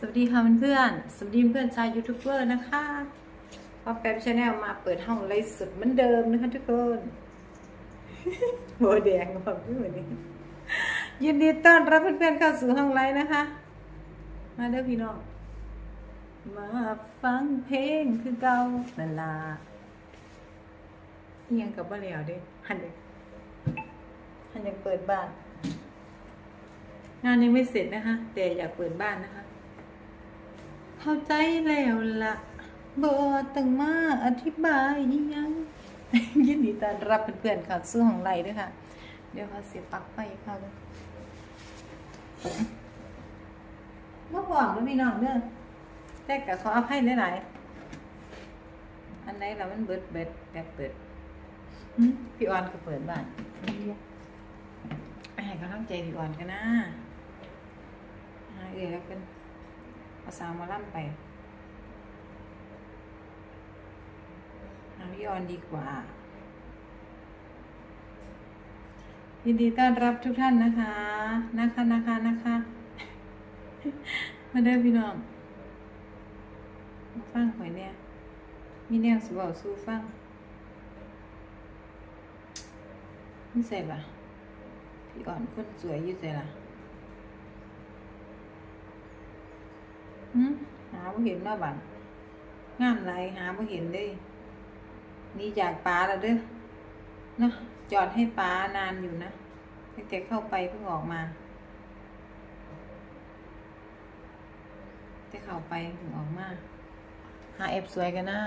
สวัสดีค่ะเพื่อนๆสวัสดีเพื่อนชาวยูทูบเบอร์นะคะพอแป๊บชาแนลมาเปิดห้องไลฟ์สดเหมือนเดิมนะคะทุกคนหัวแดงกับพี่วันนี้ยินดีต้อนรับเพื่อนๆเข้าสู่ห้องไลฟ์นะคะ มาเด้อพี่น้อง มาฟังเพลงคือเก่านั่นล่ะเอียงกับบ่แล้วด้หันเด็กหันยังเปิดบ้าน งานยังไม่เสร็จนะคะ แต่อยากเปิดบ้านนะคะ เข้าใจแล้วละบอตั้งมาอธิบายอิหยังยินดีต้อนรับเพื่อนๆค่ะสู้ของไรด้วยค่ะ เดี๋ยวเขาเสียบปลั๊กไฟค่ะเลยว่าหวังแล้วพี่น้องเด้อแต่กับเขาอภัยหลายๆอันไหนเรามันเบิดเบิดแบบเปิดหึพี่ออนก็เปิดบ้านไปให้กำลังใจพี่ออนกันนะหาเอือแล้วกัน เอาสาวมาล่ำไปหาพี่ออนดีกว่า ยินดีต้อนรับทุกท่านนะคะ นะคะนะคะนะคะ มาเด้อพี่น้อง ฟังข่อยเนี่ย มีแนวสบอกสู้ฟังนี่ใส่ละพี่อ่อนคนสวยอยู่ใส่ละ หืมหาบ่เห็นเนาะบัดงามไรหาบ่เห็นเด้นี่จากปลาแล้วเด้อเนาะจอดให้ปลานานอยู่นะตั้งแต่เข้าไปเพิ่งออกมาแต่เข้าไปเพิ่งออกมาหาเอฟสวยกันนะ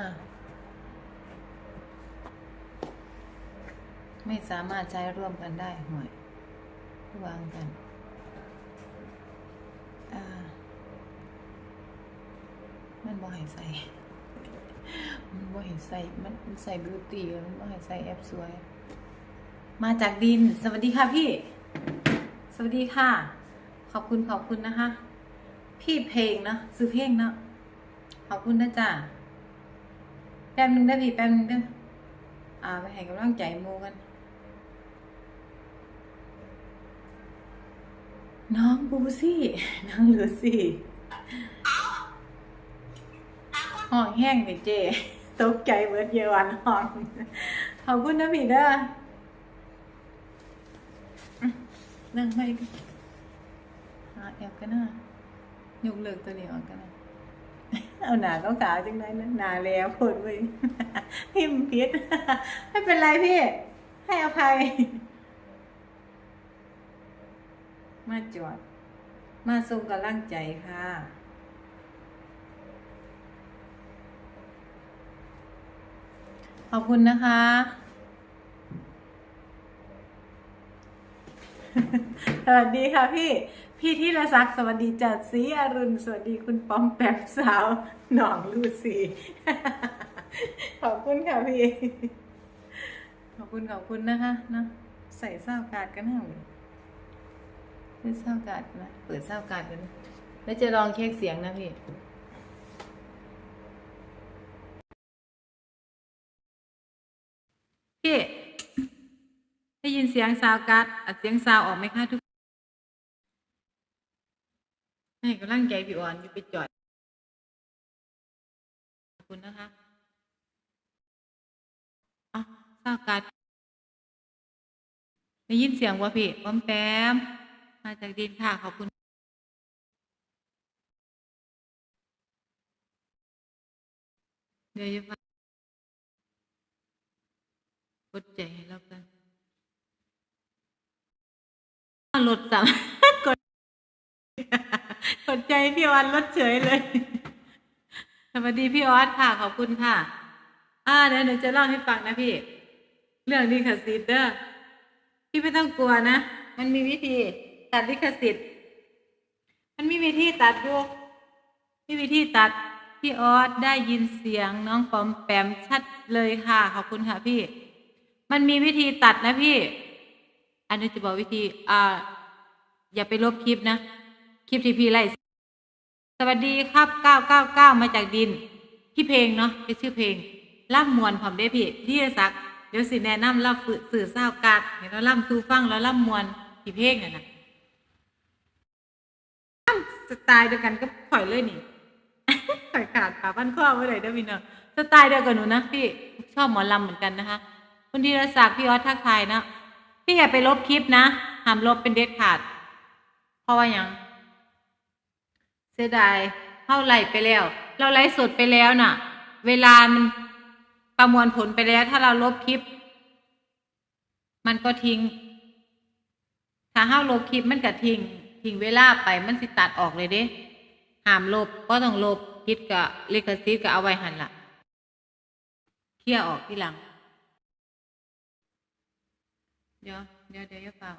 ไม่สามารถใช้ร่วมกันได้ห่วยวางกัน อ่า มันบ่ ให้ใส่ มันบ่ให้ใส่ มันใส่บิวตี้มันบ่ให้ใส่แอปสวย มาจากดิน สวัสดีค่ะพี่ สวัสดีค่ะ ขอบคุณขอบคุณนะคะ พี่เพลงเนาะซื้อเพลงเนาะขอบคุณนะจ๊ะแป๊บนึงได้พี่แป๊บนึงเด้ออ่า ไปให้กำลังใจโมกันน้องบูซี่ น้องลูซี่ ห้องแห้งไปเจตกใจเบิดเยวันห้องขอบคุณนะพี่เด้อนั่งไปหาแอบกันนะยกเลิกตัวนี้ออกกันนะเอาหนาก็ขาวจังเลยนะหนาแล้วคนไปพิมพ์พิษไม่เป็นไรพี่ ให้อภัย มาจอด มาส่งกำลังใจค่ะ ขอบคุณนะคะ สวัสดีค่ะพี่ พี่ที่ละซักดิ์สวัสดีจัดสีอรุณ สวัสดีคุณปอมแปมสาว หนองลูสีขอบคุณค่ะพี่ ขอบคุณขอบคุณนะคะเนาะใส่เศร้ากาดกันนะเลยเปิดเศร้ากาดนะ เปิดเศร้ากาดกันนะ แล้วจะลองเช็คเสียงนะพี่ พี่ได้ยินเสียงซาวการ์ดอัดเสียงซาวออกไหมคะทุกให้กำลังใจพี่อ่อนอยู่ไปจอดขอบคุณนะคะอะซาวการ์ดได้ยินเสียงว่าพี่ป้อมแปมมาจากดินค่ะ ขอบคุณเดี๋ยวจะฟัง กดใจให้เรากันลดสั่งกดกดใจพี่ออสลดเฉยเลยสวัสดีพี่ออสค่ะ ขอบคุณค่ะ อ่าเดี๋ยวหนูจะเล่าให้ฟังนะพี่ เรื่องลิขสิทธิ์เด้อพี่ไม่ต้องกลัวนะ มันมีวิธีตัดลิขสิทธิ์ มันมีวิธีตัดอยู่มีวิธีตัดพี่ออสได้ยินเสียงน้องปอมแปมชัดเลยค่ะ ขอบคุณค่ะพี่ มันมีวิธีตัดนะพี่ อันนี้จะบอกวิธี อ่า อย่าไปลบคลิปนะ คลิปที่พี่ไล่สวัสดีครับ 999 มาจากดินพี่เพลงเนาะเป็นชื่อเพลงล่ำมวนผมได้พี่ที่สัก เดี๋ยวสิแนะนำเล่าฝืสื่อเศร้ากาดเห็นเราล่ำซูฟังแล้วล่ำมวนพี่เพลงน่ะนะล่ำสไตล์เดียวกันก็ข่อยเลยนี่ข่อยขาดขาบ้านข้อไว้เลยเด้อพี่น้องสไตล์เดียวกับหนูนะพี่ชอบหมอลำเหมือนกันนะคะ คุณธีรศักดิ์พี่ออสทักทายนะ พี่อย่าไปลบคลิปนะห้ามลบเป็นเด็ดขาด เพราะว่ายังเสียดายเท่าไหลไปแล้ว เราไลฟ์สดไปแล้วน่ะ เวลามันประมวลผลไปแล้ว ถ้าเราลบคลิป มันก็ทิ้ง ถ้าห้าลบคลิปมันก็ทิ้ง ทิ้งเวลาไปมันสิตัดออกเลยเด้ห้ามลบก็ต้องลบคิดกับลิขสิทธิ์ก็เอาไว้หันละเคลี่ยร์ออกที่หลัง เดี๋ยวเดี๋ยวเดี๋ยวอย่าเปล่า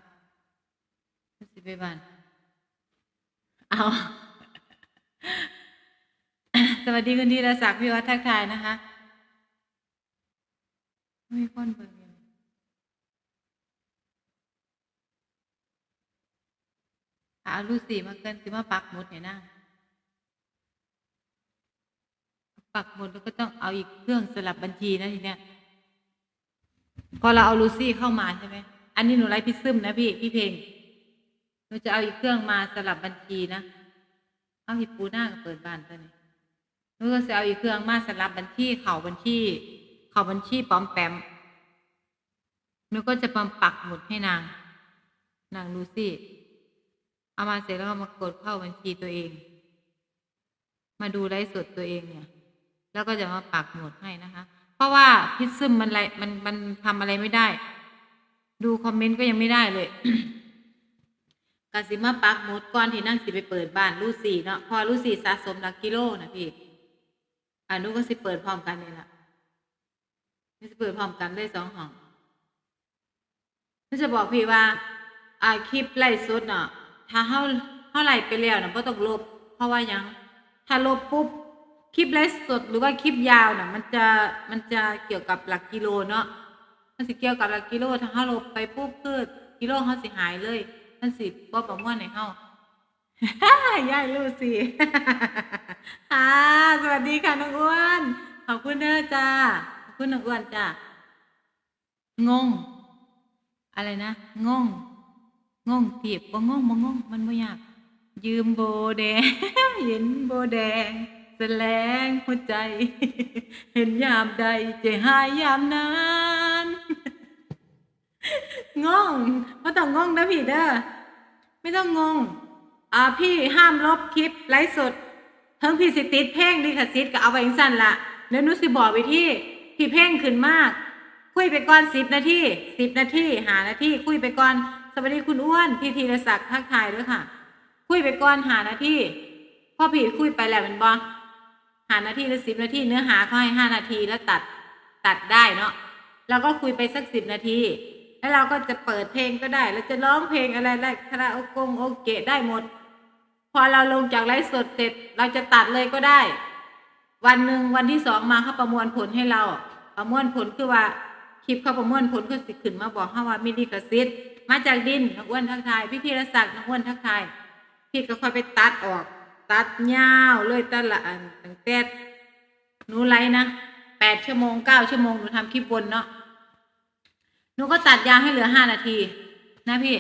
มันสิไปบ้านเอาสวัสดีคุณธีรศักดิ์พี่วัฒน์ทักทายนะคะมีคนเบิ่งอยู่เอาลูซี่มาเกินสิมาปักหมดเนี่ยนะปักหมดแล้วก็ต้องเอาอีกเครื่องสลับบัญชีนะทีเนี้ย พอเราเอาลูซี่เข้ามาใช่ไหมอันนี้หนูไลฟ์พี่ซึมนะพี่พี่เพลงหนูจะเอาอีกเครื่องมาสลับบัญชีนะเอาหิปูหน้ากับเปิดบ้านตัวนี้หนูก็จะเอาอีกเครื่องมาสลับบัญชีเข่าบัญชีเข่าบัญชีปลอมแปมหนูก็จะมาปักหมุดให้นาง นางลูซี่ เอามาเสร็จแล้วก็มากดเข้าบัญชีตัวเอง มาดูไลฟ์สดตัวเองเนี่ย แล้วก็จะมาปักหมุดให้นะคะ ราะว่าพิซซึมมันอะไรมันมันทำอะไรไม่ได้ ดูคอมเมนต์ก็ยังไม่ได้เลยกสิมาปักหมดก่อนที่นั่งสิไปเปิดบ้านลูซี่เนาะพอลูซี่สะสมหลักกิโลนะพี่อ่านุก็สิเปิดพร้อมกันนี่แหละนี่สิเปิดพร้อมกันได้สองห้องนี่จะบอกพี่ว่า อ่าคลิปไล่สดเนาะถ้าเฮาเฮาไล่ไปแล้วนะบ่ต้องลบ เพราะว่ายัง ถ้าลบปุ๊บ คลิปไลฟ์สดหรือว่าคลิปยาวน่ะมันจะมันจะเกี่ยวกับหลักกิโลเนาะมันสิเกี่ยวกับหลักกิโลถ้าเฮาลบไปปุ๊บคือกิโลเฮาสิหายเลย มันสิบ่ประมวลให้เฮายายลูสิอ่าสวัสดีค่ะน้องอ้วนขอบคุณเด้อจ้าขอบคุณน้องอ้วนจ้างง อะไรนะงงงงเทียบบ่งงบ่งงมันบ่ยากยืมโบแดงเห็นโบแดง แสลงหัวใจ เห็นยามใดใจหายยามนั้นงงไม่ต้องงงนะพี่เด้อไม่ต้องงง อ่าพี่ห้ามลบคลิปไลฟ์สดเพิ่งพี่สิติดเพลงดิคาซิตก็เอาไว้สั้นละแล้วนุสิบอกไปที่พี่เพลงขึ้นมาก คุยไปก่อนสิบนาทีสิบนาทีหานาทีคุยไปก่อนสวัสดีคุณอ้วนพี่ธีรศักดิ์ทักทายด้วยค่ะ คุยไปก่อนหานาทีพ่อพี่คุยไปแล้วเป็นบอ หานาทีหรือสิบนาทีเนื้อหาเขาให้ห้านาทีแล้วตัดตัดได้เนาะเราก็คุยไปสักสิบนาที แล้วเราก็จะเปิดเพลงก็ได้เราจะร้องเพลงอะไรได้คาราโอกงโอเกะได้หมด พอเราลงจากไลฟ์สดเสร็จเราจะตัดเลยก็ได้ วันหนึ่งวันที่สองมาเขาประมวลผลให้เรา ประมวลผลคือว่าคลิปเขาประมวลผลคือสิขึ้นมาบอกเขาว่ามีดีกซิตมาจากดินน้องอ้วนทักทายพี่ธีรศักดิ์น้องอ้วนทักทายพี่ก็ค่อยไปตัดออก ตัดยาวเลยแต่ละอันตั้งแต่หนูไลฟ์นะแปดชั่วโมงเก้าชั่วโมงหนูทำคลิปบนเนาะหนูก็ตัดยาวให้เหลือห้านาที นะพี่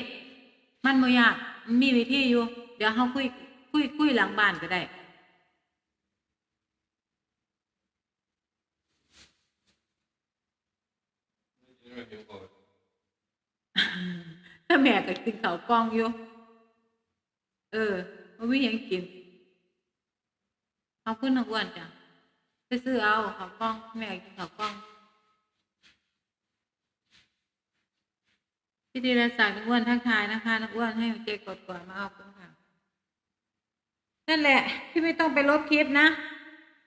มันไม่ยากมีวิธีอยู่ เดี๋ยวเขาคุยคุยคุยหลังบ้านก็ได้ถ้าแม่ก็กินข้าวกล้องอยู่ เออวิ่งยังกิน เอาขึ้นนักอ้วนจ้ะไปซื้อเอาขากล้องแม่ก็กินขากล้องพี่ธีรศักดิ์นักอ้วนทักทายนะคะนักอ้วนให้เจกดก่อนมาเอาคุณค่ะนั่นแหละ พี่ไม่ต้องไปลบคลิปนะ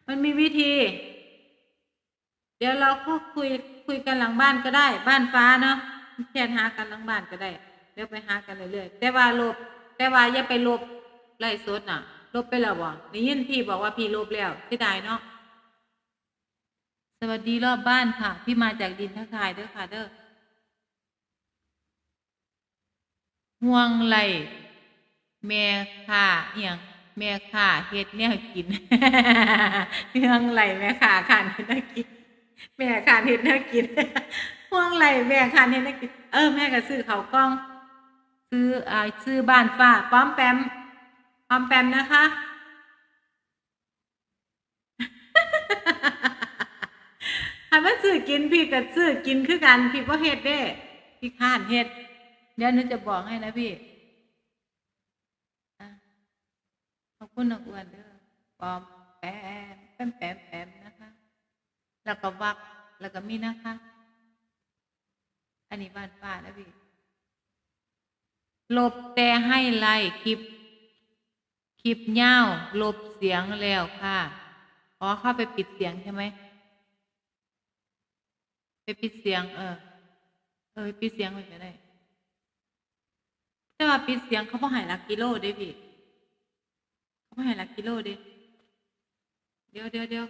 มันมีวิธี เดี๋ยวเราก็คุยคุยกันหลังบ้านก็ได้ บ้านฟ้าเนาะแชทหากันหลังบ้านก็ได้เดี๋ยวไปหากันเรื่อยๆแต่ว่าลบ แต่ว่าอย่าไปลบไล่สดน่ะ ลบไปแล้วบ่ได้ยินพี่บอกว่าพี่ลบแล้วเสียดายเนาะ สวัสดีรอบบ้านค่ะ พี่มาจากดินทักทายเด้อค่ะเด้อ ห่วงไหลแม่ค่าเอียงแม่ค่าเฮ็ดแนวกินห่วงไหลแม่ค่าขานเฮ็ดแนวกิน แม่ขานเฮ็ดแนวกินห่วงไหลแม่ขานเฮ็ดแนวกิน เออแม่ก็ซื้อเขากล้อง ซื้ออ่าซื้อบ้านฟ้าป้อมแปม ออมแปมนะคะ ถ้ามันซื้อกินพี่ก็ซื้อกินคือกันพี่บ่เฮ็ดเด้พี่ข้านเฮ็ด เดี๋ยวหนูจะบอกให้นะพี่ขอบคุณนักอ้วนเด้อปอมแปมแปมแปมแปมนะคะ แล้วก็วักแล้วก็มีนะคะ อันนี้บ้านป้าแล้วพี่ ลบแต่ให้ไล่คลิป ลิปเง่าลบเสียงแล้วค่ะอ๋อเข้าไปปิดเสียงใช่ไหมไปปิดเสียง เออ เออปิดเสียงไปก็ได้แต่ว่าปิดเสียงเขาบ่ใหายลักกิโลเด้พี่เขาบ่ใหายลักกิโลเด้เดี๋ยวเดี๋ยวเดี๋ยว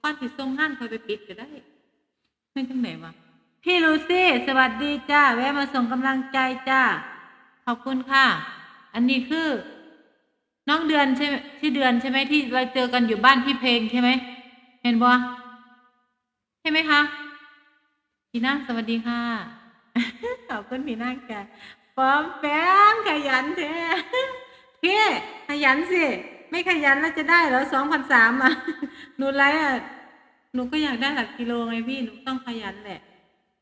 ก่อนที่ส่งงานคอยไปปิดก็ได้ไม่จังไหนวะพี่ลูซี่สวัสดีจ้าแวะมาส่งกำลังใจจ้าขอบคุณค่ะ อันนี้คือ น้องเดือนใช่ที่เดือนใช่ไหมที่เราเจอกันอยู่บ้านพี่เพลงใช่ไหมเห็นบ่ใช่ไหมคะพี่นางสวัสดีค่ะขอบคุณพี่นางจ้ะปอมแปมขยันแท้พี่ขยันสิ ไม่ขยันแล้วจะได้เหรอสองพันสามอะหนูไลฟ์อะหนูก็อยากได้หลักกิโลไงพี่หนูต้องขยันแหละ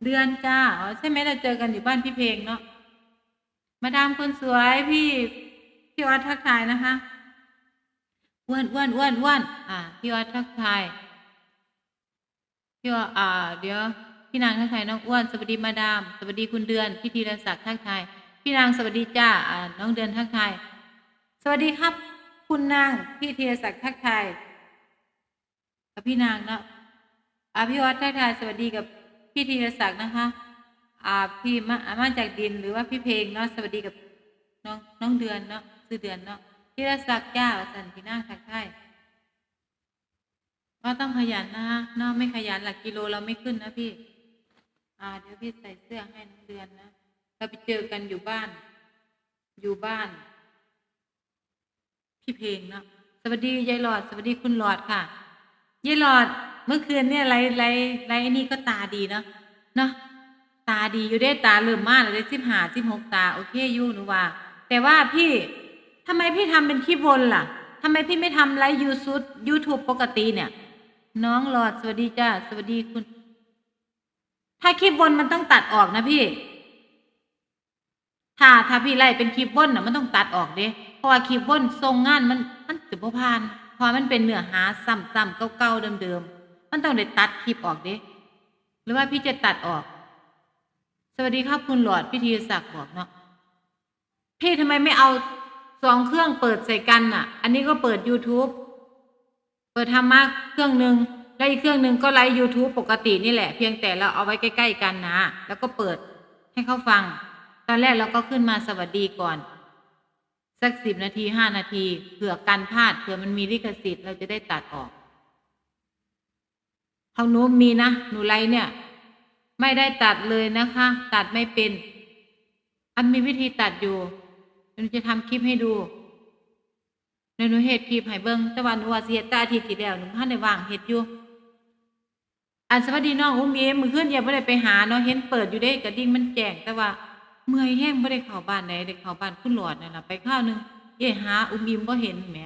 เดือนจ้าอ๋อใช่ไหมเราเจอกันอยู่บ้านพี่เพลงเนาะมาดามคนสวยพี่ พี่ออสทักทายนะคะอ้วนอ้วนอ้วนอ้วนอ่าพี่ออสทักทายพี่ว่าอ่า เดี๋ยวพี่นางทักทายน้องอ้วนสวัสดีมาดามสวัสดีคุณเดือนพี่ธีรศักดิ์ทักทายพี่นางสวัสดีจ้าอ่าน้องเดือนทักทายสวัสดีครับ คุณนางพี่ธีรศักดิ์ทักทายกับพี่นางเนะอ่าพี่วัดทักทายสวัสดีกับพี่ธีรศักดิ์นะคะอ่าพี่มามาจากดินหรือว่าพี่เพลงเนาะสวัสดีกับน้องน้องเดือนเนาะ ซื้อเดือนเนาะธีรศักดิ์จ้าสันพี่นางทักทายก็ต้องขยันนะฮะนอกไม่ขยันหลักกิโลเราไม่ขึ้นนะพี่ อ่า เดี๋ยวพี่ใส่เสื้อให้น้องเดือนนะเราไปเจอกันอยู่บ้าน อยู่บ้าน พี่เพลงเนาะสวัสดียายหลอด สวัสดีคุณหลอดค่ะยายหลอดเมื่อคืนเนี่ยไรไรไรไอ้นี่ก็ตาดีเนาะเนาะตาดีอยู่ได้ตาเริ่มมากเลยได้สิบหาสิบหกตา โอเคอยู่หนูว่า แต่ว่าพี่ ทำไมพี่ทำเป็นคลิปวนล่ะทำไมพี่ไม่ทำไลฟ์ยูทูบยูทูบปกติเนี่ย น้องหลอดสวัสดีจ้าสวัสดีคุณ ถ้าคลิปวนมันต้องตัดออกนะพี่ ถ้าถ้าพี่ไล่เป็นคลิปวนน่ะมันต้องตัดออกเด้เพราะว่าคลิปวนทรงงานมันมันจะบ่ผ่านเพราะมันเป็นเนื้อหาซ้ำๆเก่าๆเดิมๆมันต้องได้ตัดคลิปออกเด้หรือว่าพี่จะตัดออก สวัสดีครับคุณหลอดพิธีศักดิ์บอกเนาะพี่ทำไมไม่เอา สองเครื่องเปิดใส่กันน่ะ อันนี้ก็เปิด YouTube เปิดธรรมะเครื่องหนึ่งแล้วอีกเครื่องหนึ่งก็ไลฟ์ YouTube ปกตินี่แหละ เพียงแต่เราเอาไว้ใกล้ ๆ กันนะ แล้วก็เปิดให้เขาฟัง ตอนแรกเราก็ขึ้นมาสวัสดีก่อน สักสิบนาทีห้านาทีเผื่อกันพลาดเผื่อมันมีลิขสิทธิ์เราจะได้ตัดออกของหนูมีนะหนูไลฟ์เนี่ย ไม่ได้ตัดเลยนะคะ ตัดไม่เป็น อันมีวิธีตัดอยู่ หนูจะทำคลิปให้ดูเดี๋ยวหนูเฮ็ดคลิปให้เบิ่งแต่ว่าหนูว่าสิเฮ็ดแต่อาทิตย์ที่แล้วหนูบ่ทันได้ว่างเฮ็ดอยู่อันสวัสดีน้องอุ้มเอมมื้อคืนยังบ่ได้ไปหาเนาะเห็นเปิดอยู่เด้กระดิ่งมันแจ้งแต่ว่าเมื่อยแห้งบ่ได้เข้าบ้านไหนได้เข้าบ้านคุณหลอดนั่นล่ะไปข้าวหนึงเย่หาอุ้มอิมบ่เห็นแหม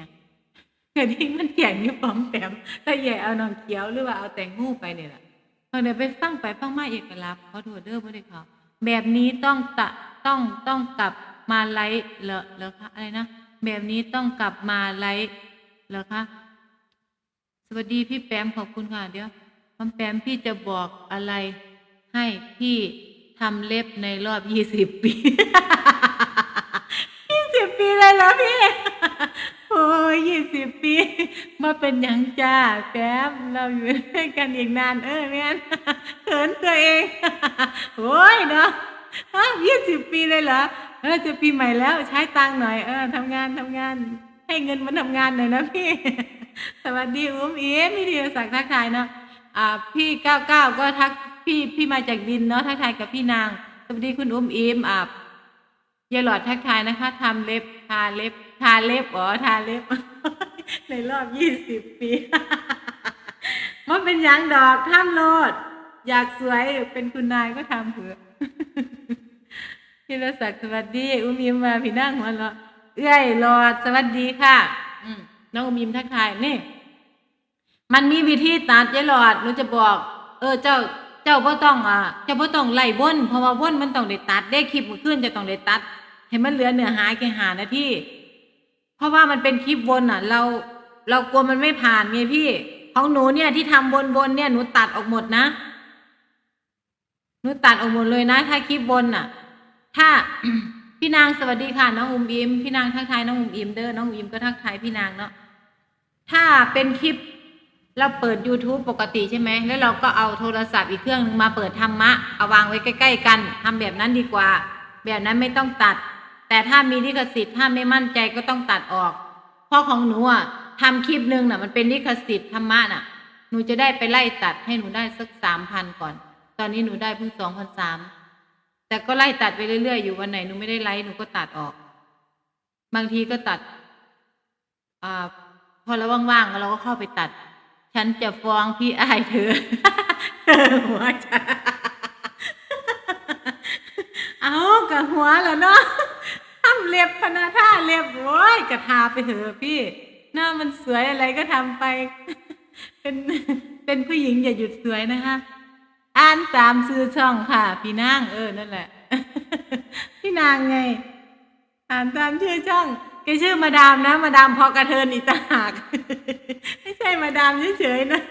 กระดิ่งมันแจ้งอยู่ปอมแปมถ้าแย่เอาน้องเขียวหรือว่าเอาแตงงูไปเนี่ล่ะเอเดี๋ยวไปฟังไปฟังมาเอกลักษณ์ขอโทษเด้อบ่ได้เข้าแบบนี้ต้องตะต้องต้องกลับ มาไลฟ์เหรอเหรอคะอะไรนะแบบนี้ต้องกลับมาไลฟ์เหรอคะสวัสดีพี่แปมขอบคุณค่ะเดี๋ยวพอมแปมพี่จะบอกอะไรให้พี่ทำเล็บในรอบยี่สิบปียี่สิบปีเลยเหรอพี่โอ้ยยี่สิบปี มาเป็นยังจ้าแปมเราอยู่ด้วยกันอีกนาน เออแม่นเขินตัวเอง โอ้ยเนาะยี่สิบปีเลยเหรอ เออจะปีใหม่แล้วใช้ตังหน่อยเออทำงานทำงาน ให้เงินมันทำงานหน่อยนะพี่ สวัสดีอุ้มเอิมพี่ธีรศักดิ์ทักทายเนาะอ่าพี่เก้าเก้าก็ทักพี่พี่มาจากดินเนาะทักทายกับพี่นาง สวัสดีคุณอุ้มเอิมอ่ายายหลอดทักทายนะคะทำเล็บทาเล็บทาเล็บอ๋อทาเล็บ ในรอบยี่สิบปีมันเป็นยังดอกท่านโลด อยากสวยเป็นคุณนายก็ทำเถอะ พี่รศักดิ์สวัสดีอุ้มยิ้มมาพี่นั่งหัวเราะเอื้อยหลอดสวัสดีค่ะ อืมน้องอุ้มยิ้มทักทายนี่ มันมีวิธีตัดยายหลอดหนูจะบอก เออเจ้าเจ้าบ่ต้องอะเจ้าบ่ต้องไล่วนเพราะว่าวนมันต้องได้ตัดได้คลิปมันขึ้นจะต้องได้ตัด ให้มันเหลือเนื้อหาแค่หานาทีเพราะว่ามันเป็นคลิปวนอะ เรา เรากลัวมันไม่ผ่านไงพี่ ของหนูเนี่ยที่ทำบนบนๆเนี่ยหนูตัดออกหมดนะหนูตัดออกหมดเลยนะ ถ้าคลิปบนอะ ถ้าพี่นางสวัสดีค่ะ น้องอุ้มอิมพี่นางทักทายน้องอุ้มอิมเด้อน้องอุ้มอิมก็ทักทายพี่นางเนาะถ้าเป็นคลิปเราเปิด YouTube ปกติใช่ไหม แล้วเราก็เอาโทรศัพท์อีกเครื่องนึงมาเปิดธรรมะ เอาวางไว้ใกล้ ๆ กันทำแบบนั้นดีกว่า แบบนั้นไม่ต้องตัด แต่ถ้ามีลิขสิทธิ์ถ้าไม่มั่นใจก็ต้องตัดออก เพราะของหนูอะทำคลิปหนึ่งน่ะ มันเป็นลิขสิทธิ์ธรรมะน่ะ หนูจะได้ไปไล่ตัดให้หนูได้สักสามพันก่อน ตอนนี้หนูได้เพิ่งสองพันสาม แต่ก็ไล่ตัดไปเรื่อยๆ อยู่วันไหนหนูไม่ได้ไลฟ์หนูก็ตัดออก บางทีก็ตัดอ่าพอเราว่างๆเราก็เข้าไปตัด ฉันจะฟ้องพี่อายเธอหัวฉันเอากับหัวแล้วเนาะทำเล็บพนาท่าเล็บโว้ยกระทาไปเถอะพี่ หน้ามันสวยอะไรก็ทำไป เป็นเป็นผู้หญิงอย่าหยุดสวยนะคะ อ่านตามซื้อช่องค่ะ พี่นางเออนั่นแหละ พี่นางไง อ่านตามชื่อช่องแกชื่อมาดามนะ มาดามพอกระเทินอีตาหาก ไม่ใช่มาดามเฉยๆนะ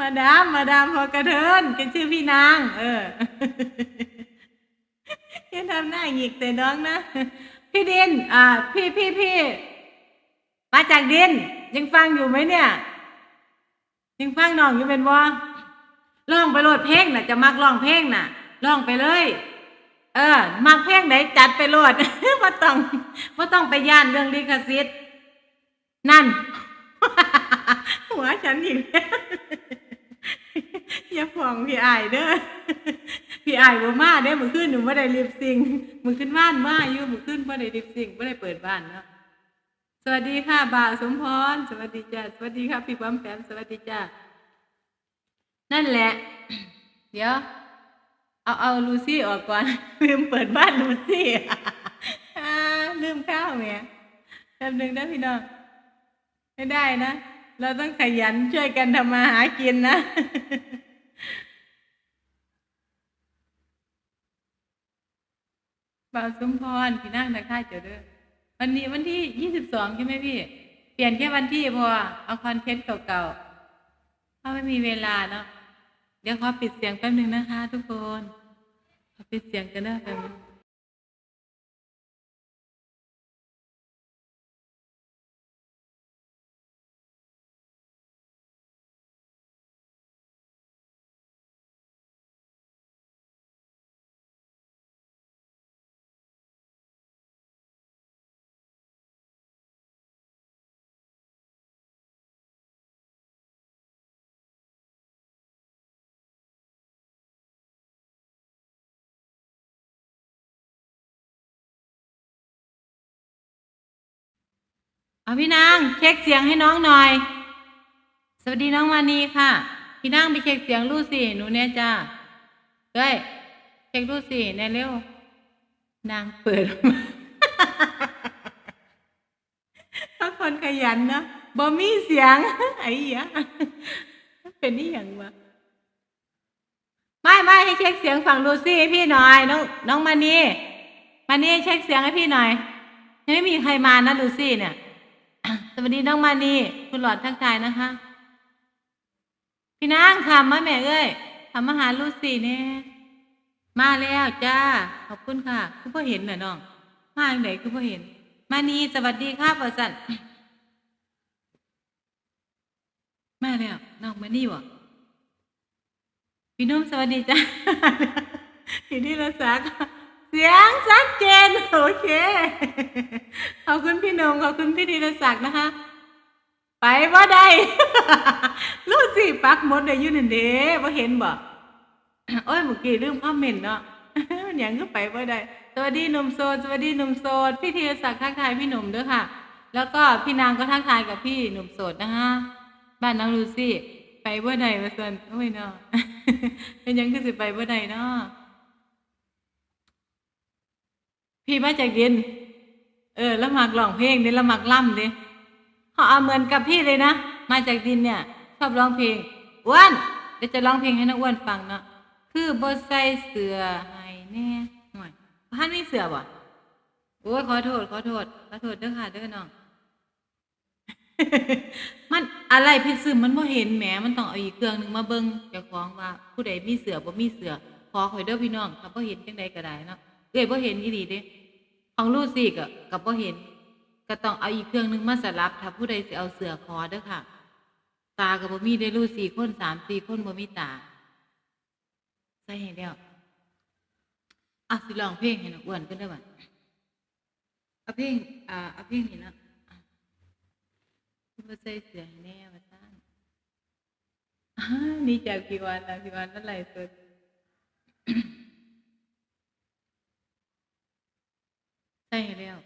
มาดามมาดามพอกระเทินแกชื่อพี่นาง เอออย่ทำหน้าหงิกแต่น้องนะพี่ดิน อ่า พี่พี่พี่มาจากดิน ยังฟังอยู่ไหมเนี่ย ยังฟังน้องอยู่เป็นว่า ร้องไปโหลดเพลงน่ะ จะมักร้องเพลงน่ะร้องไปเลย เออ มักเพลงไหนจัดไปโหลดว่าต้องว่าต้องไปย่านเรื่องลิขสิทธิ์นั่น หัวฉันอีกอย่าฟ้องพี่อายเด้อพี่อายบ่มาเด้อมื้อคืนหนูบ่ได้ลิปซิงมื้อคืนบ้านมาอยู่มื้อคืนบ่ได้ลิปซิงค์บ่ได้เปิดบ้านเนาะสวัสดีค่ะบ่าวสมพร สวัสดีจ้าสวัสดีครับพี่ป้อมแปมสวัสดีจ้า นั่นแหละ เดี๋ยว เอาเอาลูซี่ออกก่อน ลืมเปิดบ้านลูซี่อ่าลืมข้าวแหมแป๊บหนึ่งนะพี่น้องไม่ได้นะ เราต้องขยันช่วยกันทำมาหากินนะบ่าวสมพรพี่นั่งนักท่าเจ้าเด้อวันนี้วันที่ยี่สิบสองใช่ไหมพี่ เปลี่ยนแค่วันที่พอ เอาคอนเทนต์เก่าๆ เพราไม่มีเวลาเนาะเดี๋ยวขอปิดเสียงแป๊บหนึ่งนะคะ ทุกคนขอปิดเสียงกันนะแป๊บนึง เอาพี่นางเช็คเสียงให้น้องหน่อย สวัสดีน้องมานีค่ะ พี่นางไปเช็คเสียงลูสิหนูเนี่ยจ้าเฮ้ยเช็คลูสิแน่เร็ว นางเปิดถ้าคนขยันนะบ่มีเสียง ไอ้เหี้ยเป็นนี่อย่างวะไม่ไม่ให้เช็คเสียงฝั่งลูซี่ให้พี่หน่อย น้องน้องมานีมานีเช็คเสียงให้พี่หน่อยยังไม่มีใครมานะลูซี่เนี่ย สวัสดีน้องมานีคุณหลอดทักทายนะคะ พี่นางทำมาแม่เอ้ยทำมาหารลูซี่เนี่ยมาแล้วจ้า ขอบคุณค่ะคือพ่อเห็นน่ะน้อง มาอย่างไหนคือพ่อเห็น มานีสวัสดีค่ะประสันมาแล้วน้องมานี่วะพี่นุ่มสวัสดีจ้าพี่นี่รักษาเสียงชัดเจน เค ขอบคุณพี่นมขอบคุณพี่ธีรศักดิ์นะคะ ไปว่ได้รู้สิปักมดได้อยุ่นันเด้ว่าเห็นบ่โอ้ยเมื่อกี้ลืมคอมเมนต์เนาะมันหยังก็ไปว่ได้สวัสดีหนุ่มโสดสวัสดีหนุ่มโสดพี่ธีรศักดิ์ทักทายพี่หนุ่มด้วยค่ะ แล้วก็พี่นางก็ทักทายกับพี่หนุ่มโสดนะคะบ้านน้องลูซี่ไปว่าใดมาส่วนโอ้ยเนาะเป็นยังคือสิไปว่าใดเนาะ พี่มาจากดินเออ แล้วมักร้องเพลงเด้แล้วมักล่ำเด้เขาเอาเหมือนกับพี่เลยนะ มาจากดินเนี่ย ชอบร้องเพลงอ้วนเดี๋ยวจะร้องเพลงให้นักอ้วนฟังเนาะคือบ่ใส่เสือให้แน่หน่อยท่านมีเสือบ่โอ้ยขอโทษ ขอโทษ ขอโทษเด้อค่ะเด้อน้อง มันอะไรพิดซึมมันบ่เห็นแหมมันต้องเอาอีกเครื่องหนึ่งมาเบิ่งเจ้าของว่า ผู้ใดมีเสือบ่มีเสือขอข่อยเด้อพี่น้องถ้าบ่เห็นจังใดก็ได้เนาะ เอ้ยบ่เห็นอีหลีเด้ของลูซี่ก็ก็บ่เห็น ก็ต้องเอาอีกเครื่องหนึงมาสลับ ถ้าผู้ใดสิเอาเสือขอเด้อค่ะ ตาก็บ่มีได้ลูซี่คนสามสี่คนบ่มีตาใส่ให้แล้วอะสิร้องเพลงให้นอ้วนกันได้บัดเอาเพลงอ่าเอาเพลงนี่นะมาใส่เสือให้แน่มาตั้งอ้านี่จากพี่วันนะพี่วันนั่นไหลฟ์สด ใส่ให้แล้ว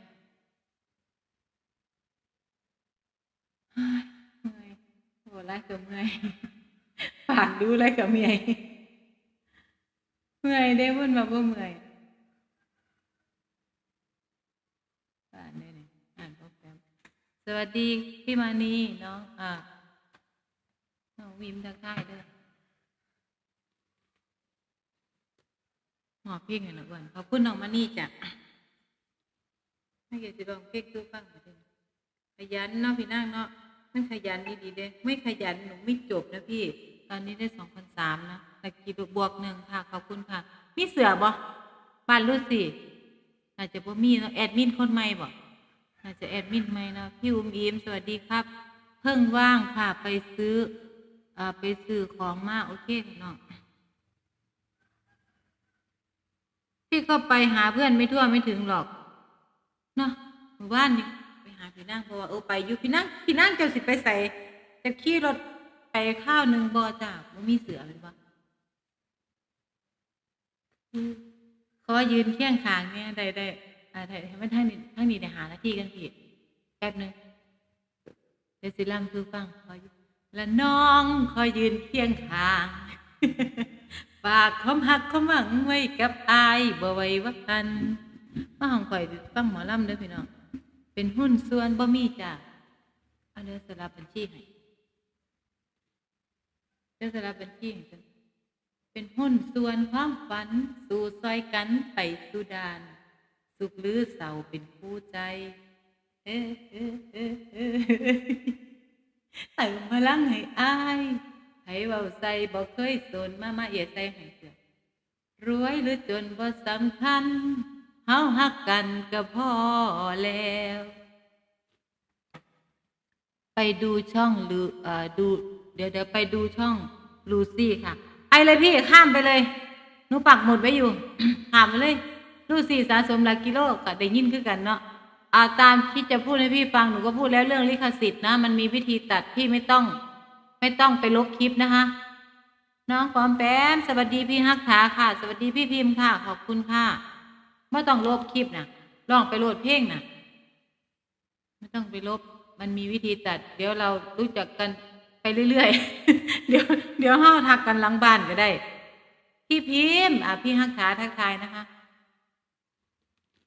เฮ้ยเมื่อยโหไล่ก็เมื่อยปากดูไล่ก็เมื่อยเมื่อยได้พูดมาว่าเมื่อยอ่านได้เลยอ่านโปรแกรมสวัสดีพี่มานีน้องอ่าน้องวิมทักทายเด้อหมอเพ่งให้หน่อยก่อนขอบคุณน้องมานีจ้ะ ไม่เยวกับลองเพ่งตู้ฟังไปด้วยขยันเนาะพี่นางเนาะมันขยันดีๆเด้ไม่ขยันหนูไม่จบนะพี่ ตอนนี้ได้สองพันสามนะตะกี้บวกหนึ่งค่ะขอบคุณค่ะ มีเสือบ่บ้านรู้สิอาจจะบ่มีเนาะแอดมินคนใหม่บ่อาจจะแอดมินไหมเนาะพี่อุ้มอิมสวัสดีครับ เพิ่งว่างค่ะไปซื้ออ่าไปซื้อของมาโอเคค่ะน้องพี่ก็ไปหาเพื่อนไม่ทั่วไม่ถึงหรอก เนาะหมู่บ้านนี่ไปหาพี่นั่งเพราะว่าเออไปอยู่พี่นั่งพี่นั่งจะสิไปใส่จะขี่รถไปข้าวหนึ่งบอจ้าว่มีเสือหรือเปล่าอืมขอยืนเคียงขางเนี่ยได้ได้อ่าไทยให้มันทั้งนี้ทั้งนี้ได้หาหน้าที่กันพี่แป๊บหนึงเดี๋ยวสิลำคือฟังคอยและน้องคอยยืนเคียงข้าง ฝากความหักความหวังไว้กับอายบ่ไว้ว่ากัน มาห้องคอยฟังหมอลำเด้อพี่น้อง เป็นหุ้นส่วนบ่มีจ้ะเอาเด้อสลับบัญชีให้เด้อสลับบัญชีให้จ้ะเป็นหุ้นส่วนความฝัน สู่ซอยกันไปสู่ดาน สุขหรือเศร้าเป็นคู่ใจเอ้อเอ้อเอ้อเอ้อเติมพลังให้อายให้เบาใส่บ่เคยสนมามาเอียดใส่ให้เสือรวยหรือจนบ่สำคัญ เฮาฮักกันก็พอแล้ว ไปดูช่องลูเอ่อดู เดี๋ยวเดี๋ยวไปดูช่องลูซี่ค่ะ ไปเลยพี่ข้ามไปเลยหนูปักหมุดไว้อยู่ ข้ามไปเลยลูซี่สะสมหลักกิโลก็ได้ยินคือกันเนาะอ่าตามที่จะพูดให้พี่ฟังหนูก็พูดแล้วเรื่องลิขสิทธิ์นะ มันมีวิธีตัดพี่ไม่ต้อง ไม่ต้องไปลบคลิปนะคะน้องปอมแปมสวัสดีพี่ฮักขาค่ะ สวัสดีพี่พิมพ์ค่ะ ขอบคุณค่ะ ไม่ต้องลบคลิปนะลองไปโหลดเพลงนะไม่ต้องไปลบ มันมีวิธีตัด เดี๋ยวเรารู้จักกันไปเรื่อยๆ เดี๋ยว เดี๋ยวห้าทักกันหลังบ้านก็ได้ พี่พิมพ์อะพี่ฮักขาทักทายนะคะ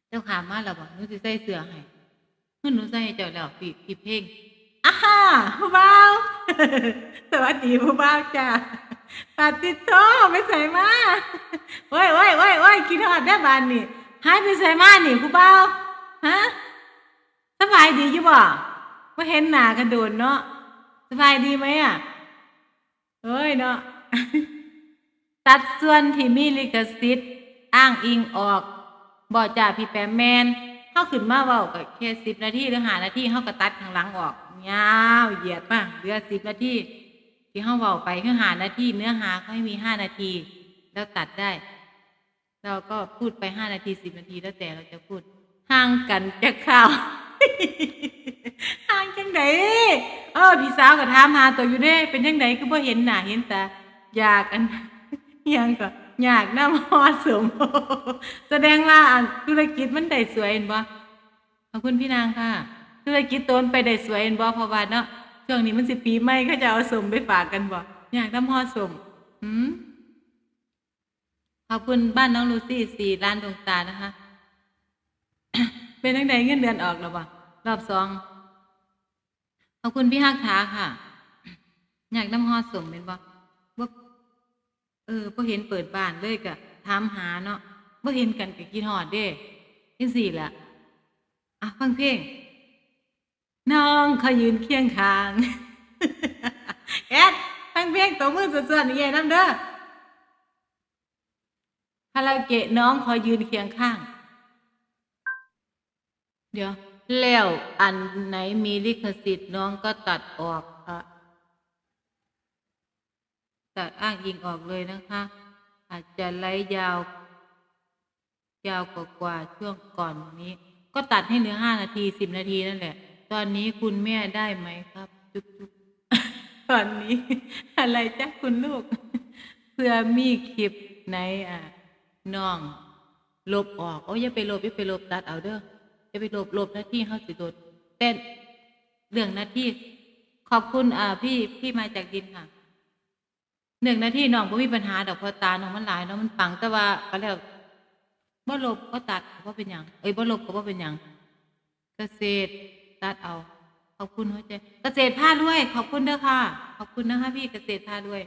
เจ้าขามาแล้วบอกหนูสิใส่เสื้อให้เมื่อหนูใส่ให้เจ้าแล้วปีปีเพลงอ้าฮ่าผู้บ่าวสวัสดีผู้บ่าวจ้าปาติโตไม่ใส่มาโอ้ยโอ้ยโอ้ยโอ้ยกินฮอดได้บานนี่ หายไปใส่มานี่ผู้บ่าฮะสบายดีอยู่บ่ว่าเห็นหน้ากันโดนเนาะสบายดีไหมอะเอ้ยเนาะตัดส่วนที่มีลิขสิทธิ์อ้างอิงออกบ่จ่าพี่แปมแมนเฮาขึ้นมาเว้าก็แค่สิบนาทีหรือหานาทีเฮาก็ตัดข้างหลังออกยาวเหยียดมาเหลือสิบนาทีที่เฮาเว้าไปคือหานาทีเนื้อหาเขาให้มีห้านาที แล้วตัดได้ เราก็พูดไปห้านาทีสิบนาทีแล้วแต่เราจะพูดห่างกันจะข่าวห่างจังไดเออพี่สาวก็ถามหาตัวอยู่เด้ เป็นจังไดคือบ่เห็นหน้าเห็นตาอยากอันยังก็อยากน้ำฮอดสมแสดงว่าธุรกิจมันได้สวยเห็นบ่ขอบคุณพี่นางค่ะ ธุรกิจโตนไปได้สวยเห็นบ่เพราะว่าเนาะช่วงนี้มันสิปีใหม่เขาจะเอาสมไปฝากกันบ่อยากน้ำฮอดสมหืม ขอบคุณบ้านน้องลูซี่สี่ล้านดวงตานะคะ เป็นตั้งแต่เงินเดือนออกแล้วบ่รอบสองขอบคุณพี่ฮักท้าค่ะ อยากน้ำฮอดส่งเป็นบ่บ่เออบ่เห็นเปิดบ้านเลยกะถามหาเนาะบ่เห็นกันกะคิดฮอดเด้จังซี่ละอะฟังเพลงน้องเขายืนเคียงข้าง แอดฟังเพลงตัวมือส่วนๆนี่ไงน้ำเด้อ คาราเกะน้องขอยืนเคียงข้าง เดี๋ยว แล้วอันไหนมีลิขสิทธิ์น้องก็ตัดออกอะตัดอ้างอิงออกเลยนะคะ อาจจะไล่ยาว ยาวกว่ากว่าช่วงก่อนนี้ ก็ตัดให้เหลือห้านาทีสิบนาทีนั่นแหละ ตอนนี้คุณแม่ได้ไหมครับ จุ๊บจุ๊บตอนนี้ อะไรจ้ะคุณลูกเพื่อมีคลิปไหนอะ น้องลบออกโอ้ยอย่าไปลบอย่าไปลบตัดเอาเด้ออย่าไปลบลบหน้าที่เขาสิโดดแต่เรื่องหน้าที่ ขอบคุณอ่าพี่พี่มาจากดินค่ะหนึ่งหน้าที่น้องก็มีปัญหาดอกพอตาน้องมันหลายเนาะมันปังแต่ว่าก็แล้วบ่ลบก็ตัดก็เป็นหยังเอ้ยบ่ลบก็บ่เป็นหยังเกษตรตัดเอา ขอบคุณหัวใจเกษตรพาด้วย ขอบคุณเด้อค่ะ ขอบคุณนะคะพี่เกษตรพาด้วย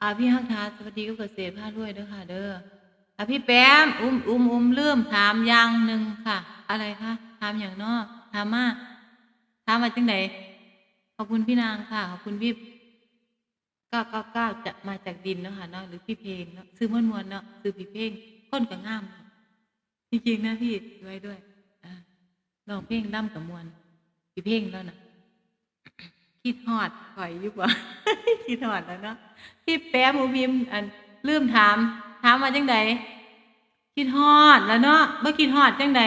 อ่าพี่ฮักทาสวัสดีก็เกษตรพาด้วยเด้อค่ะ เด้ออ่าพี่แป๊มอุ้มอุ้มอุ้มเริ่มถามอย่างหนึ่งค่ะ อะไรคะถามอย่างนอถามมาถามมาจังไหนขอบคุณพี่นางค่ะ ขอบคุณพี่เก้าเก้าเก้าจะมาจากดินเนาะค่ะเนาะหรือพี่เพลงเนาะซื้อมวนมวนเนาะซื้อพี่เพลงค้นกับง่าม จริงๆนะพี่ด้วยด้วยลองเพลงล่ำกับมวนพี่เพลงแล้วนะ คิดฮอดข่อยอยุบวะคิดฮอดแล้วเนาะพี่แป๊ะหมูพิมพ์อันลืมถาม ถามมาจังใดคิดฮอดแล้วเนาะบ่คิดฮอดจังใด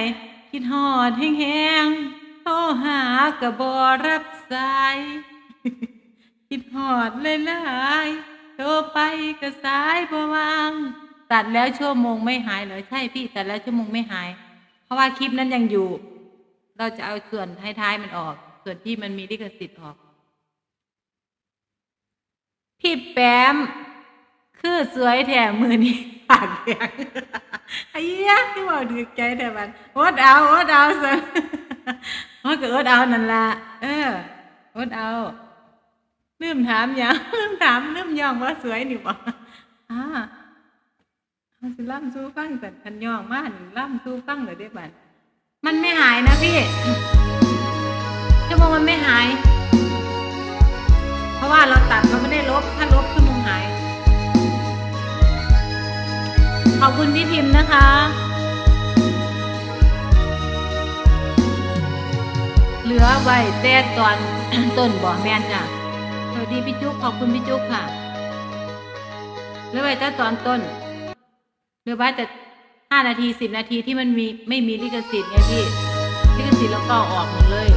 คิดฮอดแห้งๆโทรหากะบ่รับสาย คิดฮอดหลายๆโทรไปก็สายบ่วางตัดแล้วชั่วโมงไม่หายเหรอใช่พี่ตัดแล้วชั่วโมงไม่หาย เพราะว่าคลิปนั้นยังอยู่ เราจะเอาส่วนท้ายๆมันออก ส่วนที่มันมีลิขสิทธิ์ออก พี่แป๊มคือสวยแถมมือนี้ปากแดงไอ้ยะที่บอกดึกใจแต่บันโอดเอาโอดเอาสิโอดก็โอดเอานั่นละเออโอดเอาลืมถามยังลืมถามลืมย่องว่าสวยนี่บ่อ่าเอาสิล่ำสู้ฟังแต่ทันย่องมาหันล่ำสู้ฟังเลยได้บันมันไม่หายนะพี่ชั่วโมงมันไม่หายะว่าเราตัดเราไม่ได้ลบ ถ้าลบชั่วโมงหาย ขอบคุณพี่พิมพ์นะคะ เหลือไว้แต่ตอนต้นบ่อแมนจ้ะสวัสดีพี่จุ๊กขอบคุณพี่จุ๊กค่ะ เหลือไว้แต่ตอนต้น เหลือไว้แต่ห้านาทีสิบนาทีที่มันมีไม่มีลิขสิทธิ์ไงพี่ ลิขสิทธิ์แล้วก็ออกหมดเลย